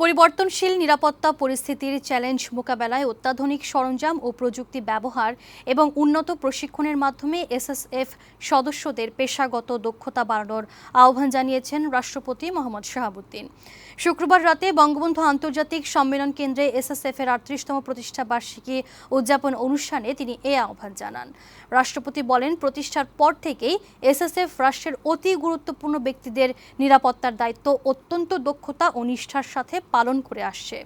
পরিবর্তনশীল নিরাপত্তা পরিস্থিতির চ্যালেঞ্জ মোকাবেলায় অত্যাধুনিক সরঞ্জাম ও প্রযুক্তি ব্যবহার এবং উন্নত প্রশিক্ষণের মাধ্যমে এসএসএফ সদস্যদের পেশাগত দক্ষতা বাড়ানোর আহ্বান জানিয়েছেন রাষ্ট্রপতি মোহাম্মদ শাহাবুদ্দিন। শুক্রবার রাতে বঙ্গবন্ধু আন্তর্জাতিক সম্মেলন কেন্দ্রে এসএসএফ এর আটত্রিশতম প্রতিষ্ঠা বার্ষিকী উদযাপন অনুষ্ঠানে তিনি এ আহ্বান জানান। রাষ্ট্রপতি বলেন, প্রতিষ্ঠার পর থেকেই এসএসএফ রাষ্ট্রের অতি গুরুত্বপূর্ণ ব্যক্তিদের নিরাপত্তার দায়িত্ব, অত্যন্ত দক্ষতা ও নিষ্ঠার সাথে পালন করে আসছে।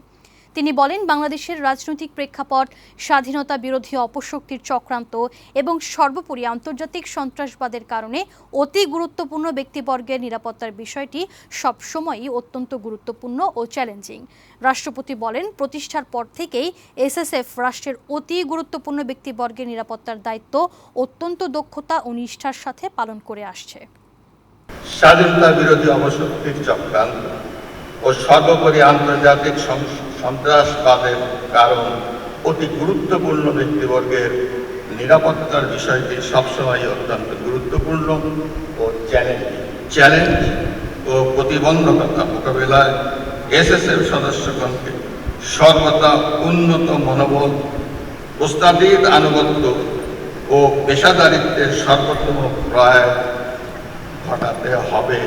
তিনি বলেন, বাংলাদেশের রাজনৈতিক প্রেক্ষাপট, স্বাধীনতা বিরোধী অপশক্তির চক্রান্ত এবং সর্বোপরি আন্তর্জাতিক সন্ত্রাসবাদের কারণে অতি গুরুত্বপূর্ণ ব্যক্তিবর্গের নিরাপত্তার বিষয়টি সবসময়ই অত্যন্ত গুরুত্বপূর্ণ ও চ্যালেঞ্জিং। রাষ্ট্রপতি বলেন, প্রতিষ্ঠার পর থেকেই এসএসএফ রাষ্ট্রের অতি গুরুত্বপূর্ণ ব্যক্তিবর্গের নিরাপত্তার দায়িত্ব, অত্যন্ত দক্ষতা ও নিষ্ঠার সাথে পালন করে আসছে। স্বাধীনতা বিরোধী অবশক্তির চক্রান্ত ও সর্বোপরি আন্তর্জাতিক সন্ত্রাসবাদের কারণ অতি গুরুত্বপূর্ণ ব্যক্তিবর্গের নিরাপত্তার বিষয়টি সবসময় অত্যন্ত গুরুত্বপূর্ণ ও চ্যালেঞ্জ। চ্যালেঞ্জ ও প্রতিবন্ধকতা মোকাবেলায় এসএসএফ সদস্যগণকে সর্বদা উন্নত মনোবল ওস্তাদির আনুগত্য ও পেশাদারিত্বের সর্বোত্তম প্রয়াস ঘটাতে হবে।